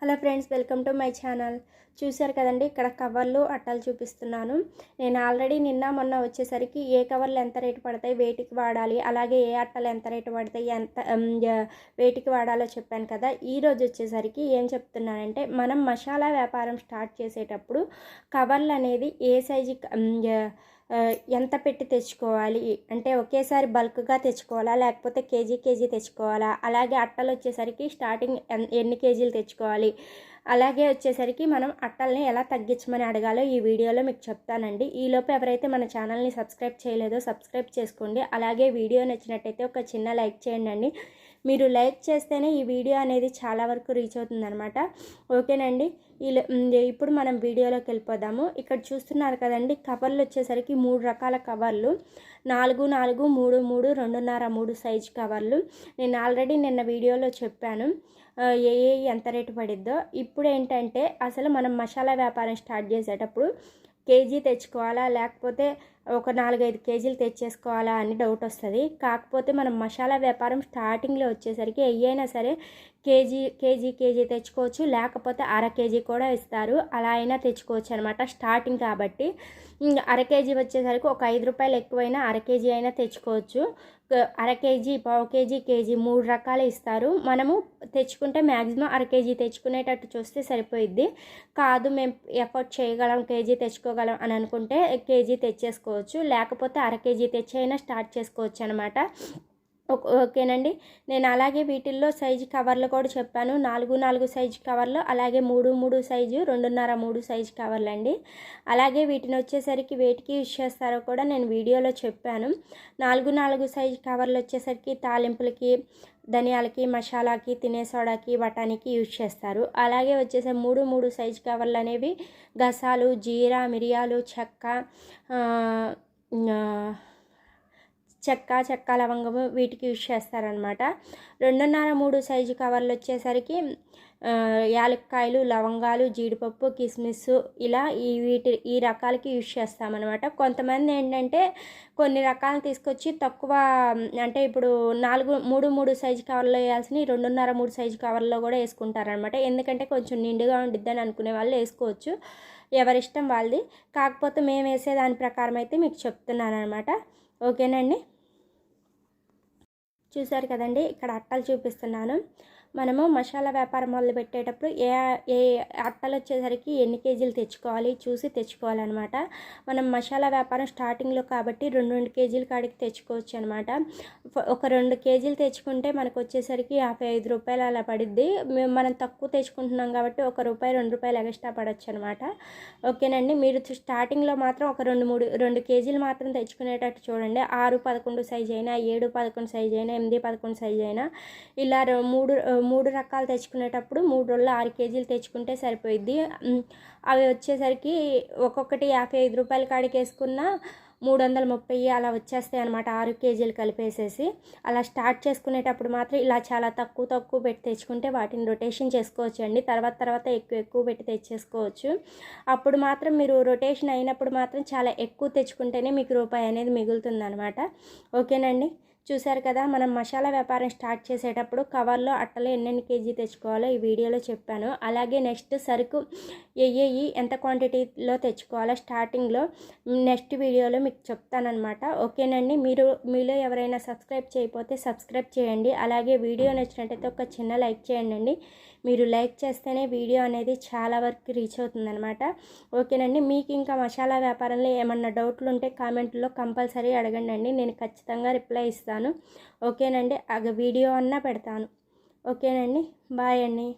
Hello friends welcome to my channel. చూశారు కదండి ఇక్కడ కవర్లు అట్టలు చూపిస్తున్నాను. నేను ఆల్రెడీ నిన్న మొన్న వచ్చేసరికి ఏ కవర్లు ఎంత రేటు పడతాయి వేటికి వాడాలి అలాగే ఏ అట్టలు ఎంత రేటు పడతాయి ఎంత వేటికి వాడాలో చెప్పాను కదా. ఈరోజు వచ్చేసరికి ఏం చెప్తున్నానంటే మనం మసాలా వ్యాపారం స్టార్ట్ చేసేటప్పుడు కవర్లు అనేది ఏ సైజు ఎంత పెట్టి తెచ్చుకోవాలి? అంటే ఒకేసారి బల్క్గా తెచ్చుకోవాలా? లేకపోతే కేజీ కేజీ తెచ్చుకోవాలా? అలాగే అట్టలు వచ్చేసరికి స్టార్టింగ్ ఎన్- ఎన్ని కేజీలు తెచ్చుకోవాలి? అలాగే వచ్చేసరికి మనం అట్టల్ని ఎలా తగ్గించమని అడగాలో ఈ వీడియోలో మీకు చెప్తానండి. ఈలోపు ఎవరైతే మన ఛానల్ని సబ్స్క్రైబ్ చేయలేదో సబ్స్క్రైబ్ చేసుకోండి. అలాగే వీడియో నచ్చినట్టయితే ఒక చిన్న లైక్ చేయండి అండి మీరు లైక్ చేస్తేనే ఈ వీడియో అనేది చాలా వరకు రీచ్ అవుతుందన్నమాట. ఓకేనండి? ఇప్పుడు మనం వీడియోలోకి వెళ్ళిపోదాము. ఇక్కడ చూస్తున్నారు కదండి కవర్లు వచ్చేసరికి మూడు రకాల కవర్లు. నాలుగు నాలుగు మూడు మూడు రెండున్నర మూడు సైజు కవర్లు. నేను ఆల్రెడీ నిన్న వీడియోలో చెప్పాను. ఏ ఏ ఎంత రేటు పడిద్దో. ఇప్పుడు ఏంటంటే అసలు మనం మసాలా వ్యాపారం స్టార్ట్ చేసేటప్పుడు కేజీ తెచ్చుకోవాలా? లేకపోతే ఒక నాలుగైదు కేజీలు తెచ్చేసుకోవాలా అని డౌట్ వస్తుంది. కాకపోతే మనం మసాలా వ్యాపారం స్టార్టింగ్లో వచ్చేసరికి ఎయ్యైనా సరే కేజీ కేజీ కేజీ తెచ్చుకోవచ్చు. లేకపోతే అర కేజీ కూడా ఇస్తారు. అలా అయినా తెచ్చుకోవచ్చు అనమాట స్టార్టింగ్ కాబట్టి అర కేజీ వచ్చేసరికి ఒక ఐదు రూపాయలు ఎక్కువైనా అర కేజీ అయినా తెచ్చుకోవచ్చు. అర కేజీ పావు కేజీ కేజీ మూడు రకాలు ఇస్తారు. మనము తెచ్చుకుంటే మ్యాక్సిమం అర కేజీ తెచ్చుకునేటట్టు చూస్తే సరిపోయిద్ది. కాదు మేము ఎఫర్ట్ చేయగలం కేజీ తెచ్చుకోగలం అని అనుకుంటే కేజీ తెచ్చేసుకోవచ్చు. లేకపోతే అర కేజీ తెచ్చైనా స్టార్ట్ చేసుకోవచ్చు అనమాట ఓకేనండి. నేను అలాగే వీటిల్లో సైజు కవర్లు కూడా చెప్పాను. నాలుగు నాలుగు సైజు కవర్లు అలాగే మూడు మూడు సైజు రెండున్నర మూడు సైజు కవర్లు అండి అలాగే వీటిని వచ్చేసరికి వేటికి యూజ్ చేస్తారో కూడా నేను వీడియోలో చెప్పాను. నాలుగు నాలుగు సైజు కవర్లు వచ్చేసరికి తాలింపులకి ధనియాలకి మసాలాకి తినే సోడాకి బఠానీకి యూజ్ చేస్తారు. అలాగే వచ్చేసే మూడు మూడు సైజు కవర్లు అనేవి గసాలు జీరా మిరియాలు చెక్క చెక్క చెక్క లవంగము వీటికి యూజ్ చేస్తారనమాట రెండున్నర మూడు సైజు కవర్లు వచ్చేసరికి యాలక్కాయలు లవంగాలు జీడిపప్పు కిస్మిస్ ఇలా ఈ వీటి ఈ రకాలకి యూజ్ చేస్తామన్నమాట. కొంతమంది ఏంటంటే కొన్ని రకాలు తీసుకొచ్చి తక్కువ అంటే ఇప్పుడు నాలుగు మూడు మూడు సైజు కవర్లో వేయాల్సిన రెండున్నర మూడు సైజు కవర్లో కూడా వేసుకుంటారనమాట ఎందుకంటే కొంచెం నిండుగా ఉండిద్దని అనుకునే వాళ్ళు వేసుకోవచ్చు. ఎవరిష్టం వాళ్ళది. కాకపోతే మేము వేసే దాని ప్రకారం అయితే మీకు చెప్తున్నాను అనమాట ఓకేనండి చూసారు కదండి. ఇక్కడ అట్టలు చూపిస్తున్నాను. మనము మసాలా వ్యాపారం మొదలు పెట్టేటప్పుడు ఏ ఏ అట్టలు వచ్చేసరికి ఎన్ని కేజీలు తెచ్చుకోవాలి చూసి తెచ్చుకోవాలన్నమాట. మనం మసాలా వ్యాపారం స్టార్టింగ్లో కాబట్టి రెండు రెండు కేజీల కాడికి తెచ్చుకోవచ్చు అనమాట ఒక రెండు కేజీలు తెచ్చుకుంటే మనకు వచ్చేసరికి యాభై ఐదు రూపాయలు అలా పడిద్ది. మేము మనం తక్కువ తెచ్చుకుంటున్నాం కాబట్టి ఒక రూపాయి రెండు రూపాయలు ఎక్స్ట్రా పడవచ్చు అనమాట ఓకేనండి? మీరు స్టార్టింగ్లో మాత్రం ఒక రెండు మూడు రెండు కేజీలు మాత్రం తెచ్చుకునేటట్టు చూడండి. ఆరు పదకొండు సైజ్ అయినా ఏడు పదకొండు సైజ్ అయినా ఎనిమిది పదకొండు సైజ్ అయినా ఇలా మూడు మూడు రకాలు తెచ్చుకునేటప్పుడు మూడు రోజులు ఆరు కేజీలు తెచ్చుకుంటే సరిపోయిద్ది. అవి వచ్చేసరికి ఒక్కొక్కటి యాభై ఐదు రూపాయల కాడికి వేసుకున్న మూడు వందల ముప్పై అలా వచ్చేస్తాయి అనమాట ఆరు కేజీలు కలిపేసేసి. అలా స్టార్ట్ చేసుకునేటప్పుడు మాత్రం ఇలా చాలా తక్కువ తక్కువ పెట్టి తెచ్చుకుంటే వాటిని రొటేషన్ చేసుకోవచ్చు అండి తర్వాత తర్వాత ఎక్కువ ఎక్కువ పెట్టి తెచ్చేసుకోవచ్చు. అప్పుడు మాత్రం మీరు రొటేషన్ అయినప్పుడు మాత్రం చాలా ఎక్కువ తెచ్చుకుంటేనే మీకు రూపాయి అనేది మిగులుతుంది అనమాట ఓకేనండి? చూశారు కదా మనం మసాలా వ్యాపారం స్టార్ట్ చేసేటప్పుడు కవర్లో అట్టలు ఎన్నెన్ని కేజీ తెచ్చుకోవాలో ఈ వీడియోలో చెప్పాను. అలాగే నెక్స్ట్ సరుకు ఏఏఈ ఎంత క్వాంటిటీలో తెచ్చుకోవాలో స్టార్టింగ్లో నెక్స్ట్ వీడియోలో మీకు చెప్తానమాట ఓకేనండి? మీరు మీలో ఎవరైనా సబ్స్క్రైబ్ చేయకపోతే సబ్స్క్రైబ్ చేయండి. అలాగే వీడియో నచ్చినట్టయితే ఒక చిన్న లైక్ చేయండి. మీరు లైక్ చేస్తేనే వీడియో అనేది చాలా వరకు రీచ్ అవుతుందనమాట ఓకేనండి మీకు ఇంకా మసాలా వ్యాపారంలో ఏమన్నా డౌట్లు ఉంటే కామెంట్లో కంపల్సరీ అడగండి అండి నేను ఖచ్చితంగా రిప్లై ఇస్తాను. ఓకేనండి ఆ వీడియో అన్నా పెడతాను. ఓకేనండి బాయ్ అండి.